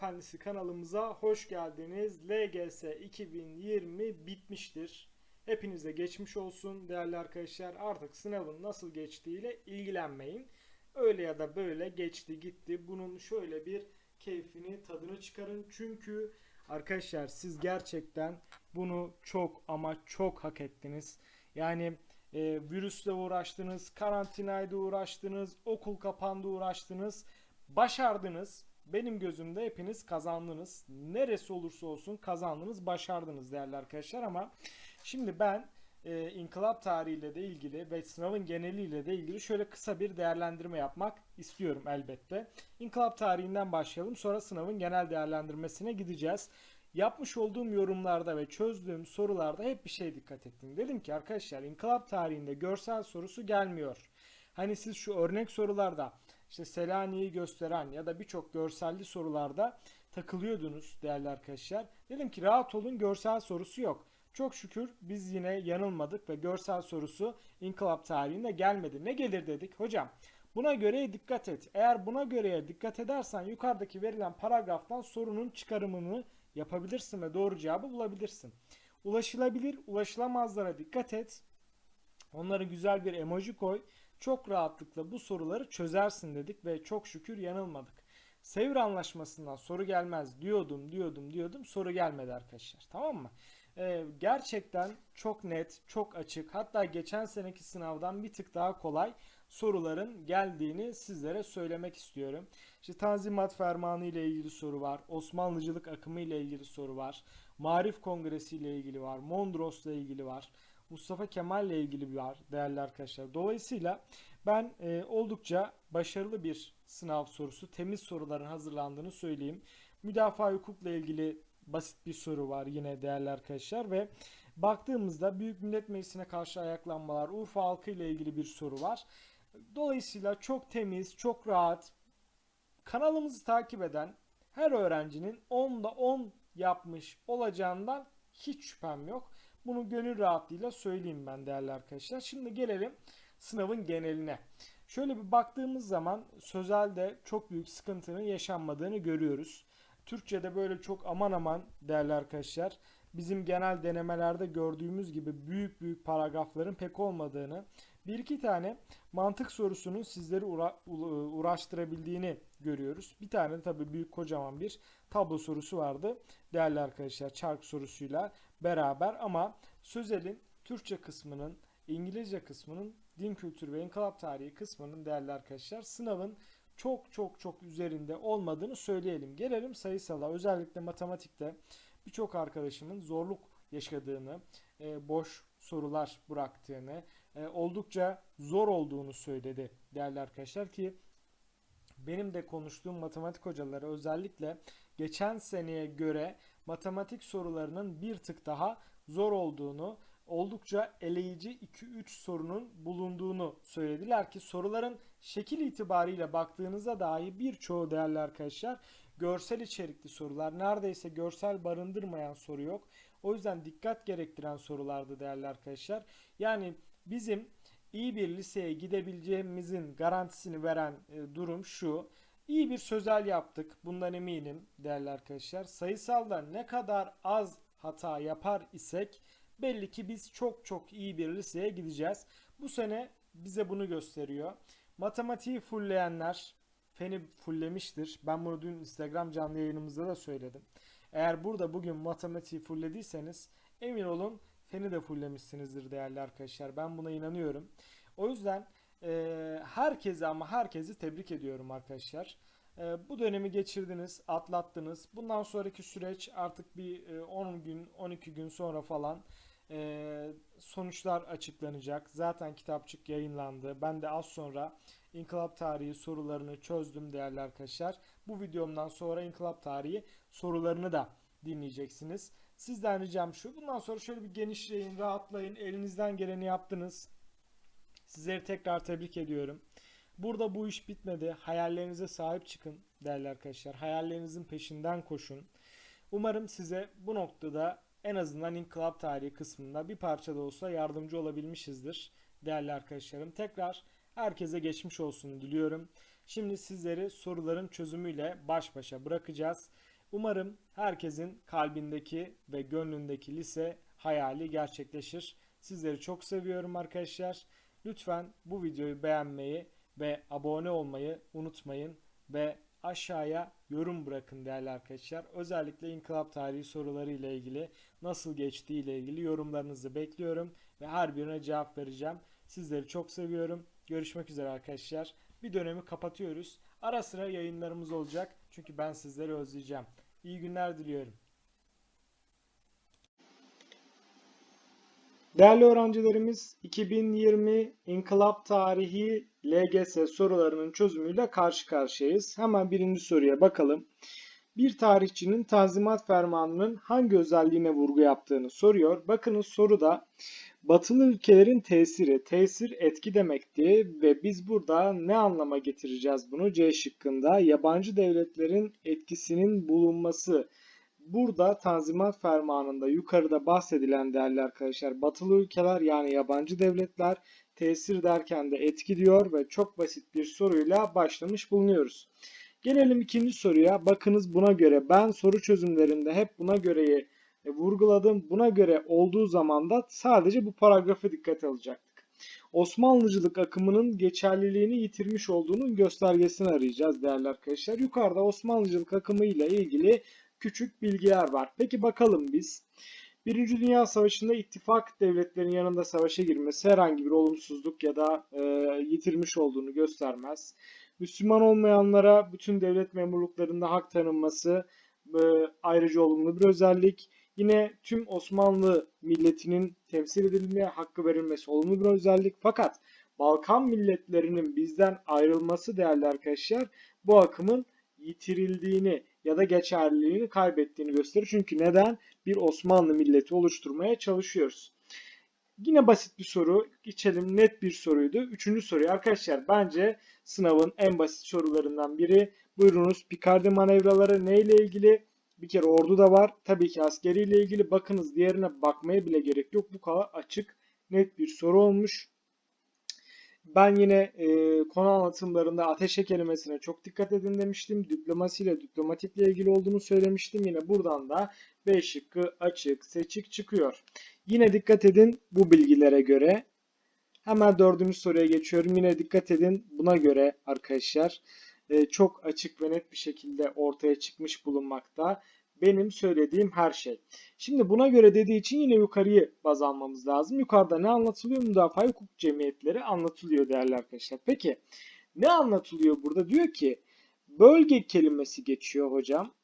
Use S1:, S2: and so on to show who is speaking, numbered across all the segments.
S1: Efendisi kanalımıza hoş geldiniz. LGS 2020 bitmiştir. Hepinize geçmiş olsun değerli arkadaşlar. Artık sınavın nasıl geçtiğiyle ilgilenmeyin. Öyle ya da böyle geçti gitti. Bunun şöyle bir keyfini tadını çıkarın. Çünkü arkadaşlar siz gerçekten bunu çok ama çok hak ettiniz. Yani e, virüsle uğraştınız, karantinayla uğraştınız, okul kapandı uğraştınız. Başardınız. Benim gözümde hepiniz kazandınız. Neresi olursa olsun kazandınız, başardınız değerli arkadaşlar ama şimdi ben e, inkılap tarihiyle de ilgili ve sınavın geneliyle de ilgili şöyle kısa bir değerlendirme yapmak istiyorum elbette. İnkılap tarihinden başlayalım sonra sınavın genel değerlendirmesine gideceğiz. Yapmış olduğum yorumlarda ve çözdüğüm sorularda hep bir şey dikkat ettim. Dedim ki arkadaşlar inkılap tarihinde görsel sorusu gelmiyor. Hani siz şu örnek sorularda işte Selanik'i gösteren ya da birçok görselli sorularda takılıyordunuz değerli arkadaşlar. Dedim ki rahat olun görsel sorusu yok. Çok şükür biz yine yanılmadık ve görsel sorusu inkılap tarihinde gelmedi. Ne gelir dedik hocam? Buna göre dikkat et. Eğer buna göre dikkat edersen yukarıdaki verilen paragraftan sorunun çıkarımını yapabilirsin ve doğru cevabı bulabilirsin. Ulaşılabilir, ulaşılamazlara dikkat et. Onlara güzel bir emoji koy. Çok rahatlıkla bu soruları çözersin dedik ve çok şükür yanılmadık. Sevr anlaşmasından soru gelmez diyordum diyordum diyordum soru gelmedi arkadaşlar tamam mı? Ee, gerçekten çok net çok açık hatta geçen seneki sınavdan bir tık daha kolay soruların geldiğini sizlere söylemek istiyorum. İşte Tanzimat Fermanı ile ilgili soru var. Osmanlıcılık akımı ile ilgili soru var. Marif Kongresi ile ilgili var. Mondros ile ilgili var. Mustafa Kemal ile ilgili var değerli arkadaşlar. Dolayısıyla ben e, oldukça başarılı bir sınav sorusu, temiz soruların hazırlandığını söyleyeyim. Müdafaa hukukla ilgili basit bir soru var yine değerli arkadaşlar ve baktığımızda Büyük Millet Meclisi'ne karşı ayaklanmalar, Urfa halkı ile ilgili bir soru var. Dolayısıyla çok temiz, çok rahat, kanalımızı takip eden her öğrencinin 10'da 10 yapmış olacağından hiç şüphem yok. Bunu gönül rahatlığıyla söyleyeyim ben değerli arkadaşlar. Şimdi gelelim sınavın geneline. Şöyle bir baktığımız zaman sözelde çok büyük sıkıntının yaşanmadığını görüyoruz. Türkçe'de böyle çok aman aman değerli arkadaşlar bizim genel denemelerde gördüğümüz gibi büyük büyük paragrafların pek olmadığını bir iki tane mantık sorusunun sizleri uğra- uğraştırabildiğini görüyoruz. Bir tane tabii büyük kocaman bir tablo sorusu vardı değerli arkadaşlar çark sorusuyla beraber ama sözelin Türkçe kısmının İngilizce kısmının din kültürü ve inkılap tarihi kısmının değerli arkadaşlar sınavın çok çok çok üzerinde olmadığını söyleyelim. Gelelim sayısala özellikle matematikte birçok arkadaşımın zorluk yaşadığını, e, boş sorular bıraktığını, e, oldukça zor olduğunu söyledi değerli arkadaşlar ki benim de konuştuğum matematik hocaları özellikle geçen seneye göre matematik sorularının bir tık daha zor olduğunu, oldukça eleyici 2-3 sorunun bulunduğunu söylediler ki soruların şekil itibariyle baktığınızda dahi birçoğu değerli arkadaşlar görsel içerikli sorular neredeyse görsel barındırmayan soru yok. O yüzden dikkat gerektiren sorulardı değerli arkadaşlar. Yani bizim iyi bir liseye gidebileceğimizin garantisini veren e, durum şu. İyi bir sözel yaptık. Bundan eminim değerli arkadaşlar. Sayısalda ne kadar az hata yapar isek belli ki biz çok çok iyi bir liseye gideceğiz. Bu sene bize bunu gösteriyor. Matematiği fullleyenler feni fulllemiştir. Ben bunu dün Instagram canlı yayınımızda da söyledim. Eğer burada bugün matematiği fulllediyseniz emin olun feni de fulllemişsinizdir değerli arkadaşlar. Ben buna inanıyorum. O yüzden e, herkesi ama herkesi tebrik ediyorum arkadaşlar. E, bu dönemi geçirdiniz, atlattınız. Bundan sonraki süreç artık bir e, 10 gün, 12 gün sonra falan e, sonuçlar açıklanacak. Zaten kitapçık yayınlandı. Ben de az sonra İnkılap Tarihi sorularını çözdüm değerli arkadaşlar. Bu videomdan sonra İnkılap Tarihi sorularını da dinleyeceksiniz. Sizden ricam şu. Bundan sonra şöyle bir genişleyin, rahatlayın. Elinizden geleni yaptınız. Sizleri tekrar tebrik ediyorum. Burada bu iş bitmedi. Hayallerinize sahip çıkın değerli arkadaşlar. Hayallerinizin peşinden koşun. Umarım size bu noktada en azından inkılap tarihi kısmında bir parça da olsa yardımcı olabilmişizdir değerli arkadaşlarım. Tekrar herkese geçmiş olsun diliyorum. Şimdi sizleri soruların çözümüyle baş başa bırakacağız. Umarım herkesin kalbindeki ve gönlündeki lise hayali gerçekleşir. Sizleri çok seviyorum arkadaşlar. Lütfen bu videoyu beğenmeyi ve abone olmayı unutmayın ve aşağıya yorum bırakın değerli arkadaşlar. Özellikle inkılap tarihi soruları ile ilgili nasıl geçtiği ile ilgili yorumlarınızı bekliyorum ve her birine cevap vereceğim. Sizleri çok seviyorum. Görüşmek üzere arkadaşlar. Bir dönemi kapatıyoruz. Ara sıra yayınlarımız olacak. Çünkü ben sizleri özleyeceğim. İyi günler diliyorum. Değerli öğrencilerimiz 2020 İnkılap Tarihi LGS sorularının çözümüyle karşı karşıyayız. Hemen birinci soruya bakalım. Bir tarihçinin Tanzimat Fermanı'nın hangi özelliğine vurgu yaptığını soruyor. Bakınız soruda batılı ülkelerin tesiri, tesir etki demekti ve biz burada ne anlama getireceğiz bunu? C şıkkında yabancı devletlerin etkisinin bulunması Burada Tanzimat Fermanı'nda yukarıda bahsedilen değerli arkadaşlar batılı ülkeler yani yabancı devletler tesir derken de etki diyor ve çok basit bir soruyla başlamış bulunuyoruz. Gelelim ikinci soruya. Bakınız buna göre ben soru çözümlerinde hep buna göreyi e, vurguladım. Buna göre olduğu zaman da sadece bu paragrafı dikkate alacaktık. Osmanlıcılık akımının geçerliliğini yitirmiş olduğunun göstergesini arayacağız değerli arkadaşlar. Yukarıda Osmanlıcılık akımı ile ilgili küçük bilgiler var. Peki bakalım biz. Birinci Dünya Savaşı'nda ittifak devletlerin yanında savaşa girmesi herhangi bir olumsuzluk ya da e, yitirmiş olduğunu göstermez. Müslüman olmayanlara bütün devlet memurluklarında hak tanınması e, ayrıca olumlu bir özellik. Yine tüm Osmanlı milletinin temsil edilmeye hakkı verilmesi olumlu bir özellik. Fakat Balkan milletlerinin bizden ayrılması değerli arkadaşlar bu akımın yitirildiğini ya da geçerliliğini kaybettiğini gösterir. Çünkü neden? Bir Osmanlı milleti oluşturmaya çalışıyoruz. Yine basit bir soru. Geçelim net bir soruydu. Üçüncü soruyu arkadaşlar bence sınavın en basit sorularından biri. Buyurunuz Picardi manevraları neyle ilgili? Bir kere ordu da var. Tabii ki askeriyle ilgili. Bakınız diğerine bakmaya bile gerek yok. Bu kadar açık net bir soru olmuş. Ben yine e, konu anlatımlarında ateşe kelimesine çok dikkat edin demiştim. Diplomasiyle, diplomatikle ilgili olduğunu söylemiştim. Yine buradan da B şıkkı açık, seçik çıkıyor. Yine dikkat edin bu bilgilere göre. Hemen dördüncü soruya geçiyorum. Yine dikkat edin buna göre arkadaşlar e, çok açık ve net bir şekilde ortaya çıkmış bulunmakta benim söylediğim her şey. Şimdi buna göre dediği için yine yukarıyı baz almamız lazım. Yukarıda ne anlatılıyor? Müdafaa hukuk cemiyetleri anlatılıyor değerli arkadaşlar. Peki ne anlatılıyor burada? Diyor ki bölge kelimesi geçiyor hocam.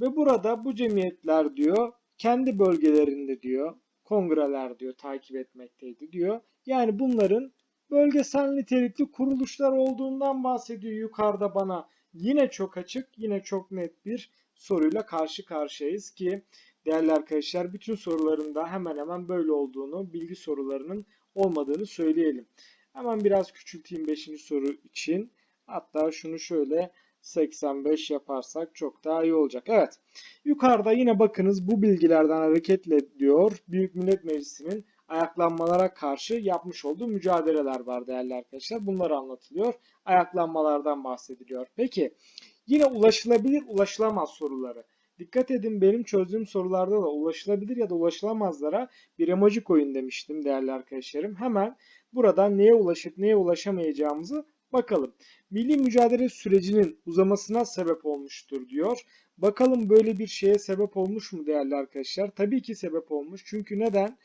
S1: Ve burada bu cemiyetler diyor kendi bölgelerinde diyor kongreler diyor takip etmekteydi diyor. Yani bunların bölgesel nitelikli kuruluşlar olduğundan bahsediyor yukarıda bana. Yine çok açık, yine çok net bir soruyla karşı karşıyayız ki değerli arkadaşlar bütün sorularında hemen hemen böyle olduğunu, bilgi sorularının olmadığını söyleyelim. Hemen biraz küçülteyim 5. soru için. Hatta şunu şöyle 85 yaparsak çok daha iyi olacak. Evet. Yukarıda yine bakınız bu bilgilerden hareketle diyor Büyük Millet Meclisi'nin ayaklanmalara karşı yapmış olduğu mücadeleler var değerli arkadaşlar. Bunlar anlatılıyor. Ayaklanmalardan bahsediliyor. Peki Yine ulaşılabilir, ulaşılamaz soruları. Dikkat edin benim çözdüğüm sorularda da ulaşılabilir ya da ulaşılamazlara bir emoji koyun demiştim değerli arkadaşlarım. Hemen buradan neye ulaşıp neye ulaşamayacağımızı bakalım. Milli mücadele sürecinin uzamasına sebep olmuştur diyor. Bakalım böyle bir şeye sebep olmuş mu değerli arkadaşlar? Tabii ki sebep olmuş. Çünkü neden?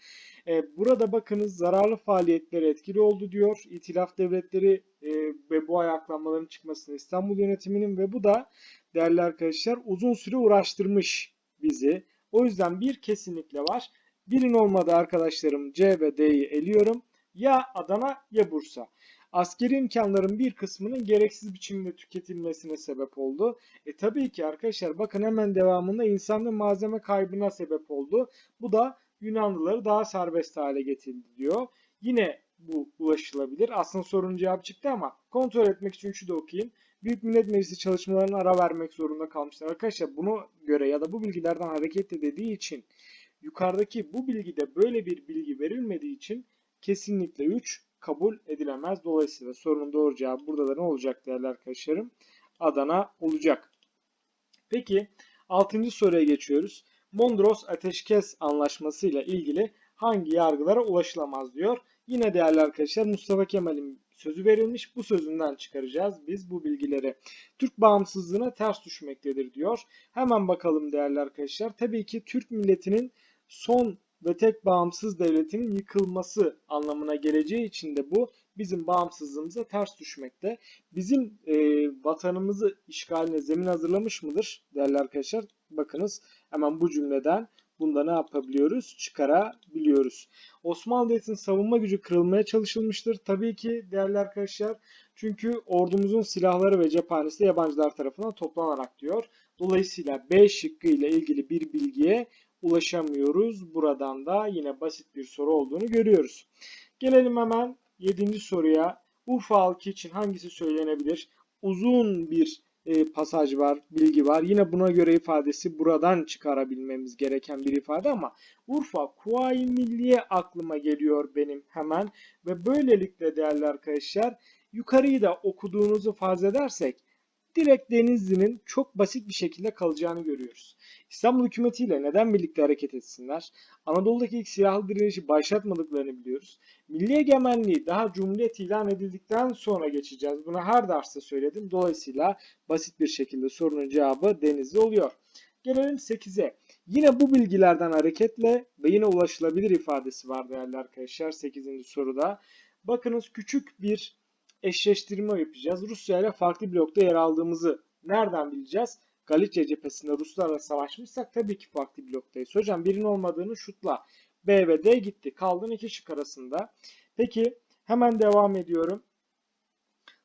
S1: E, burada bakınız zararlı faaliyetleri etkili oldu diyor. İtilaf devletleri e, ve bu ayaklanmaların çıkmasını İstanbul yönetiminin ve bu da değerli arkadaşlar uzun süre uğraştırmış bizi. O yüzden bir kesinlikle var. Birin olmadı arkadaşlarım C ve D'yi eliyorum. Ya Adana ya Bursa. Askeri imkanların bir kısmının gereksiz biçimde tüketilmesine sebep oldu. E tabii ki arkadaşlar bakın hemen devamında insan ve malzeme kaybına sebep oldu. Bu da Yunanlıları daha serbest hale getirdi diyor. Yine bu ulaşılabilir. Aslında sorunun cevabı çıktı ama kontrol etmek için şu da okuyayım. Büyük Millet Meclisi çalışmalarına ara vermek zorunda kalmışlar. Arkadaşlar bunu göre ya da bu bilgilerden hareketle dediği için yukarıdaki bu bilgide böyle bir bilgi verilmediği için kesinlikle 3 kabul edilemez. Dolayısıyla sorunun doğru cevabı burada da ne olacak değerli arkadaşlarım? Adana olacak. Peki 6. soruya geçiyoruz. Mondros Ateşkes Anlaşması ile ilgili hangi yargılara ulaşılamaz diyor. Yine değerli arkadaşlar Mustafa Kemal'in sözü verilmiş. Bu sözünden çıkaracağız biz bu bilgileri. Türk bağımsızlığına ters düşmektedir diyor. Hemen bakalım değerli arkadaşlar. Tabii ki Türk milletinin son ve tek bağımsız devletinin yıkılması anlamına geleceği için de bu bizim bağımsızlığımıza ters düşmekte. Bizim e, vatanımızı işgaline zemin hazırlamış mıdır değerli arkadaşlar? Bakınız hemen bu cümleden bunda ne yapabiliyoruz? Çıkarabiliyoruz. Osmanlı Devleti'nin savunma gücü kırılmaya çalışılmıştır. Tabii ki değerli arkadaşlar çünkü ordumuzun silahları ve cephanesi yabancılar tarafından toplanarak diyor. Dolayısıyla B şıkkı ile ilgili bir bilgiye ulaşamıyoruz. Buradan da yine basit bir soru olduğunu görüyoruz. Gelelim hemen 7. soruya. Urfa halkı için hangisi söylenebilir? Uzun bir e, pasaj var, bilgi var. Yine buna göre ifadesi buradan çıkarabilmemiz gereken bir ifade ama Urfa Kuvayi Milliye aklıma geliyor benim hemen ve böylelikle değerli arkadaşlar yukarıyı da okuduğunuzu farz edersek direkt Denizli'nin çok basit bir şekilde kalacağını görüyoruz. İstanbul hükümetiyle neden birlikte hareket etsinler? Anadolu'daki ilk silahlı direnişi başlatmadıklarını biliyoruz. Milli egemenliği daha cumhuriyet ilan edildikten sonra geçeceğiz. Bunu her derste söyledim. Dolayısıyla basit bir şekilde sorunun cevabı Denizli oluyor. Gelelim 8'e. Yine bu bilgilerden hareketle ve yine ulaşılabilir ifadesi var değerli arkadaşlar 8. soruda. Bakınız küçük bir eşleştirme yapacağız. Rusya ile farklı blokta yer aldığımızı nereden bileceğiz? Galicia cephesinde Ruslarla savaşmışsak tabii ki farklı bloktayız. Hocam birinin olmadığını şutla. B ve D gitti. Kaldın iki şık arasında. Peki hemen devam ediyorum.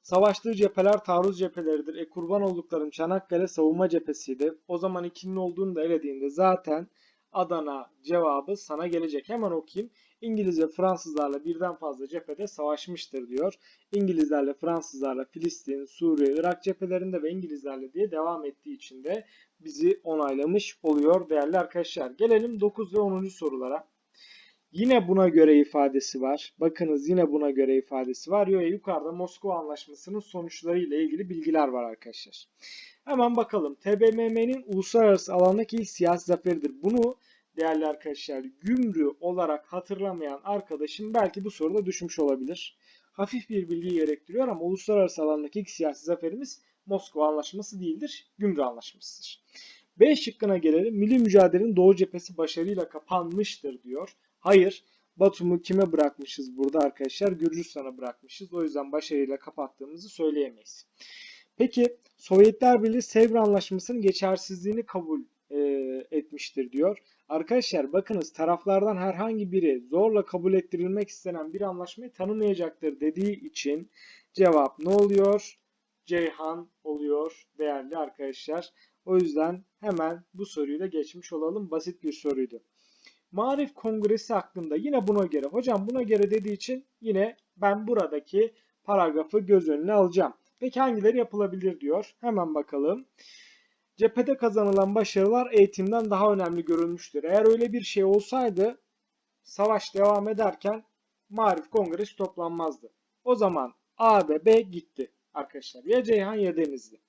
S1: Savaştığı cepheler taarruz cepheleridir. E kurban olduklarım Çanakkale savunma cephesiydi. O zaman ikinin olduğunu da elediğinde zaten Adana cevabı sana gelecek. Hemen okuyayım. İngiliz ve Fransızlarla birden fazla cephede savaşmıştır diyor. İngilizlerle, Fransızlarla Filistin, Suriye, Irak cephelerinde ve İngilizlerle diye devam ettiği için de bizi onaylamış oluyor değerli arkadaşlar. Gelelim 9 ve 10. sorulara. Yine buna göre ifadesi var. Bakınız yine buna göre ifadesi var. Yo, yukarıda Moskova Anlaşması'nın sonuçları ile ilgili bilgiler var arkadaşlar. Hemen bakalım. TBMM'nin uluslararası alandaki ilk siyasi zaferidir. Bunu değerli arkadaşlar gümrü olarak hatırlamayan arkadaşım belki bu soruda düşmüş olabilir. Hafif bir bilgi gerektiriyor ama uluslararası alandaki ilk siyasi zaferimiz Moskova Anlaşması değildir, gümrü anlaşmasıdır. B şıkkına gelelim. Milli mücadelenin Doğu cephesi başarıyla kapanmıştır diyor. Hayır. Batum'u kime bırakmışız burada arkadaşlar? Gürcistan'a bırakmışız. O yüzden başarıyla kapattığımızı söyleyemeyiz. Peki Sovyetler Birliği Sevr Anlaşması'nın geçersizliğini kabul e, etmiştir diyor. Arkadaşlar bakınız taraflardan herhangi biri zorla kabul ettirilmek istenen bir anlaşmayı tanımayacaktır dediği için cevap ne oluyor? Ceyhan oluyor değerli arkadaşlar. O yüzden hemen bu soruyu da geçmiş olalım. Basit bir soruydu. Marif Kongresi hakkında yine buna göre. Hocam buna göre dediği için yine ben buradaki paragrafı göz önüne alacağım. Peki hangileri yapılabilir diyor. Hemen bakalım. Cephede kazanılan başarılar eğitimden daha önemli görülmüştür. Eğer öyle bir şey olsaydı savaş devam ederken Marif Kongresi toplanmazdı. O zaman A ve B gitti arkadaşlar. Ya Ceyhan ya Denizli.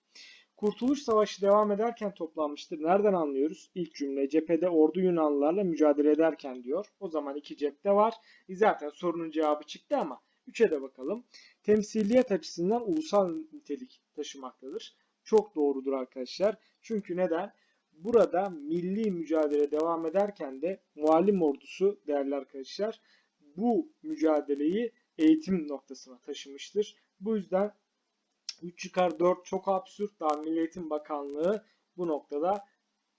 S1: Kurtuluş Savaşı devam ederken toplanmıştır. Nereden anlıyoruz? İlk cümle cephede ordu Yunanlılarla mücadele ederken diyor. O zaman iki cepte var. E zaten sorunun cevabı çıktı ama 3'e de bakalım. Temsiliyet açısından ulusal nitelik taşımaktadır. Çok doğrudur arkadaşlar. Çünkü neden? Burada milli mücadele devam ederken de muallim ordusu değerli arkadaşlar bu mücadeleyi eğitim noktasına taşımıştır. Bu yüzden 3 çıkar 4 çok absürt. Daha Milli Eğitim Bakanlığı bu noktada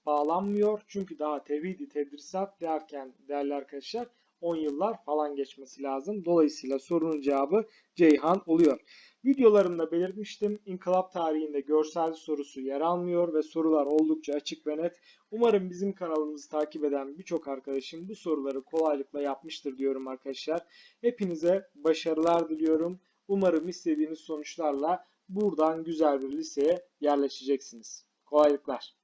S1: bağlanmıyor. Çünkü daha tevhidi tedrisat derken değerli arkadaşlar 10 yıllar falan geçmesi lazım. Dolayısıyla sorunun cevabı Ceyhan oluyor. Videolarımda belirtmiştim. İnkılap tarihinde görsel sorusu yer almıyor ve sorular oldukça açık ve net. Umarım bizim kanalımızı takip eden birçok arkadaşım bu soruları kolaylıkla yapmıştır diyorum arkadaşlar. Hepinize başarılar diliyorum. Umarım istediğiniz sonuçlarla buradan güzel bir liseye yerleşeceksiniz. Kolaylıklar.